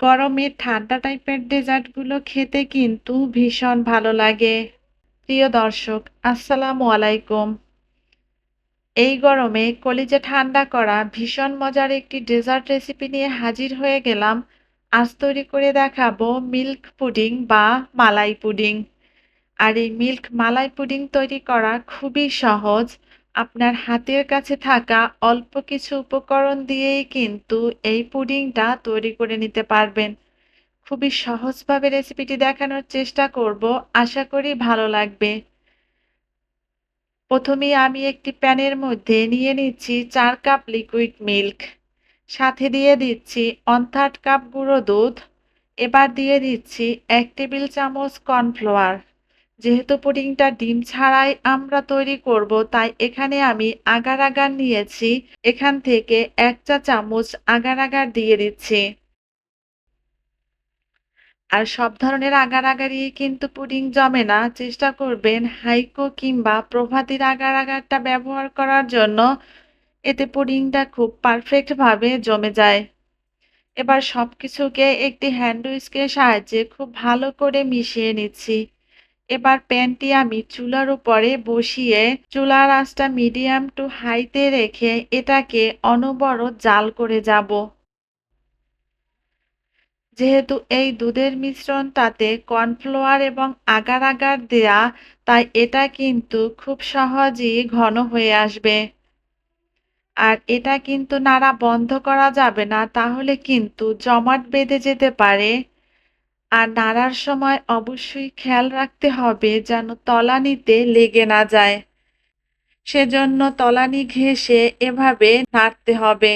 গরমে ঠান্ডা টাইপের ডেজার্টগুলো খেতে কিন্তু ভীষণ ভালো লাগে। প্রিয় দর্শক, আসসালামু আলাইকুম। এই গরমে কলিজে ঠান্ডা করা ভীষণ মজার একটি ডেজার্ট রেসিপি নিয়ে হাজির হয়ে গেলাম। আজ তৈরি করে দেখাবো মিল্ক পুডিং বা মালাই পুডিং। আর এই মিল্ক মালাই পুডিং তৈরি করা খুবই সহজ। আপনার হাতের কাছে থাকা অল্প কিছু উপকরণ দিয়েই কিন্তু এই পুডিংটা তৈরি করে নিতে পারবেন। খুবই সহজভাবে রেসিপিটি দেখানোর চেষ্টা করব। আশা করি ভালো লাগবে। প্রথমেই আমি একটি প্যানের মধ্যে নিয়ে নিচ্ছি চার কাপ লিকুইড মিল্ক। সাথে দিয়ে দিচ্ছি ওয়ান থার্ড কাপ গুঁড়ো দুধ। এবার দিয়ে দিচ্ছি এক টেবিল চামচ কর্নফ্লাওয়ার। যেহেতু পুডিংটা ডিম ছাড়াই আমরা তৈরি করব, তাই এখানে আমি আগার আগার নিয়েছি। এখান থেকে এক চা চামচ আগার আগার দিয়ে দিচ্ছি। আর সব ধরনের আগার আগারই কিন্তু পুডিং জমে না। চেষ্টা করবেন হাইকো কিংবা প্রভাতির আগার আগারটা ব্যবহার করার জন্য। এতে পুডিংটা খুব পারফেক্টভাবে জমে যায়। এবার সব কিছুকে একটি হ্যান্ড উইস্কের সাহায্যে খুব ভালো করে মিশিয়ে নিচ্ছি। এবার প্যানটি আমি চুলার উপরে বসিয়ে চুলার আঁচটা মিডিয়াম টু হাইতে রেখে এটাকে অনবরত জাল করে যাব। যেহেতু এই দুধের মিশ্রণটাতে কর্নফ্লাওয়ার এবং আগার আগার দেয়া, তাই এটা কিন্তু খুব সহজেই ঘন হয়ে আসবে। আর এটা কিন্তু নাড়া বন্ধ করা যাবে না, তাহলে কিন্তু জমাট বেঁধে যেতে পারে। আর নাড়ার সময় অবশ্যই খেয়াল রাখতে হবে যেন তলানিতে লেগে না যায়। সেজন্য তলানি ঘেঁষে এভাবে নাড়তে হবে।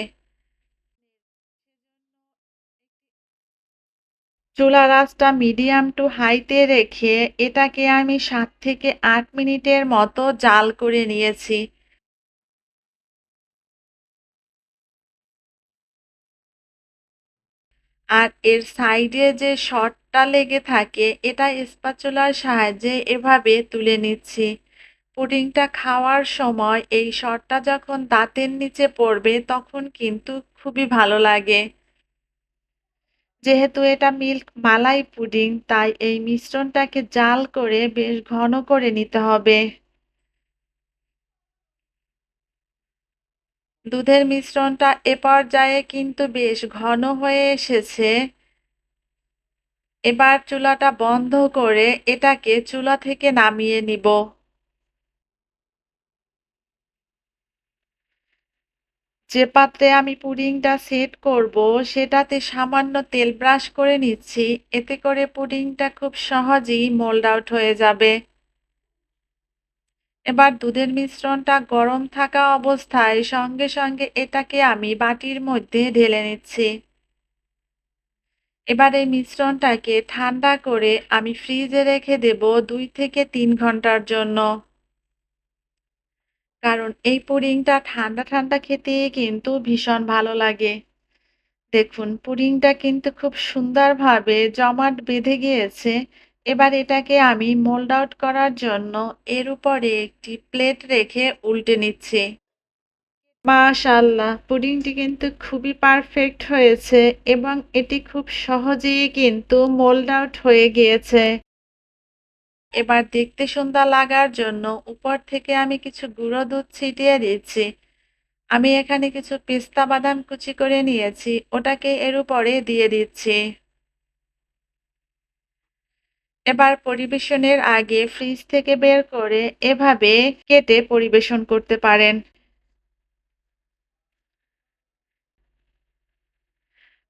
চুলা আঁচটা মিডিয়াম টু হাইতে রেখে এটাকে আমি সাত থেকে আট মিনিটের মতো জাল করে নিয়েছি। আর এর সাইডে যে শর্টটা লেগে থাকে। এটা স্পাচুলার সাহায্যে এভাবে তুলে নিচ্ছি। পুডিংটা খাওয়ার সময় এই শর্টটা যখন দাঁতের নিচে পড়বে তখন কিন্তু খুবই ভালো লাগে। যেহেতু এটা মিল্ক মালাই পুডিং, তাই এই মিশ্রণটাকে জাল করে বেশ ঘন করে নিতে হবে। দুধের মিশ্রণটা এ পর্যায়ে কিন্তু বেশ ঘন হয়ে এসেছে। এবার চুলাটা বন্ধ করে এটাকে চুলা থেকে নামিয়ে নিব। যে পাত্রে আমি পুডিংটা সেট করব, সেটাতে সামান্য তেল ব্রাশ করে নিচ্ছি। এতে করে পুডিংটা খুব সহজেই মোল্ড আউট হয়ে যাবে। এবার দুধের মিশ্রণটা গরম থাকা অবস্থায় সঙ্গে সঙ্গে এটাকে আমি বাটির মধ্যে ঢেলে নিচ্ছি। এবার এই মিশ্রণটাকে ঠান্ডা করে আমি ফ্রিজে রেখে দেব দুই থেকে তিন ঘণ্টার জন্য। কারণ এই পুডিংটা ঠান্ডা ঠান্ডা খেতে কিন্তু ভীষণ ভালো লাগে। দেখুন, পুডিংটা কিন্তু খুব সুন্দরভাবে জমাট বেঁধে গিয়েছে। এবার এটাকে আমি মোল্ড আউট করার জন্য এর উপরে একটি প্লেট রেখে উল্টে নিচ্ছি। মাশাল্লাহ পুডিংটি কিন্তু খুবই পারফেক্ট হয়েছে এবং এটি খুব সহজেই কিন্তু মোল্ড আউট হয়ে গিয়েছে। এবার দেখতে সুন্দর লাগার জন্য উপর থেকে আমি কিছু গুঁড়ো দুধ ছিটিয়ে দিচ্ছি। আমি এখানে কিছু পিস্তা বাদাম কুচি করে নিয়েছি, ওটাকে এর উপরে দিয়ে দিচ্ছি। এবার পরিবেশনের আগে ফ্রিজ থেকে বের করে এভাবে কেটে পরিবেশন করতে পারেন।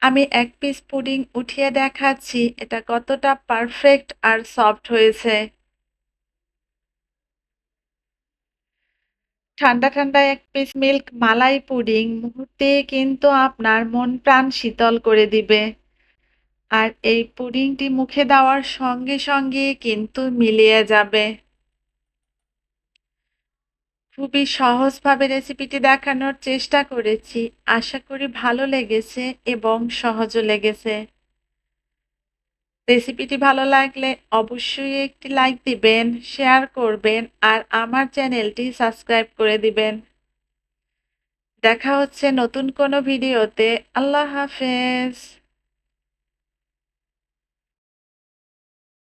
আমি এক পিস পুডিং উঠিয়ে দেখাচ্ছি, এটা কতটা পারফেক্ট আর সফট হয়েছে। ঠান্ডা ঠান্ডা এক পিস মিল্ক মালাই পুডিং মুহূর্তে কিন্তু আপনার মন প্রাণ শীতল করে দিবে। আর এই পুডিংটি মুখে দেওয়ার সঙ্গে সঙ্গে কিন্তু মিলিয়ে যাবে। খুবই সহজভাবে রেসিপিটি দেখানোর চেষ্টা করেছি। আশা করি ভালো লেগেছে এবং সহজও লেগেছে। রেসিপিটি ভালো লাগলে অবশ্যই একটি লাইক দিবেন শেয়ার করবেন আর আমার চ্যানেলটি সাবস্ক্রাইব করে দিবেন। দেখা হচ্ছে নতুন কোনো ভিডিওতে আল্লাহ হাফেজ।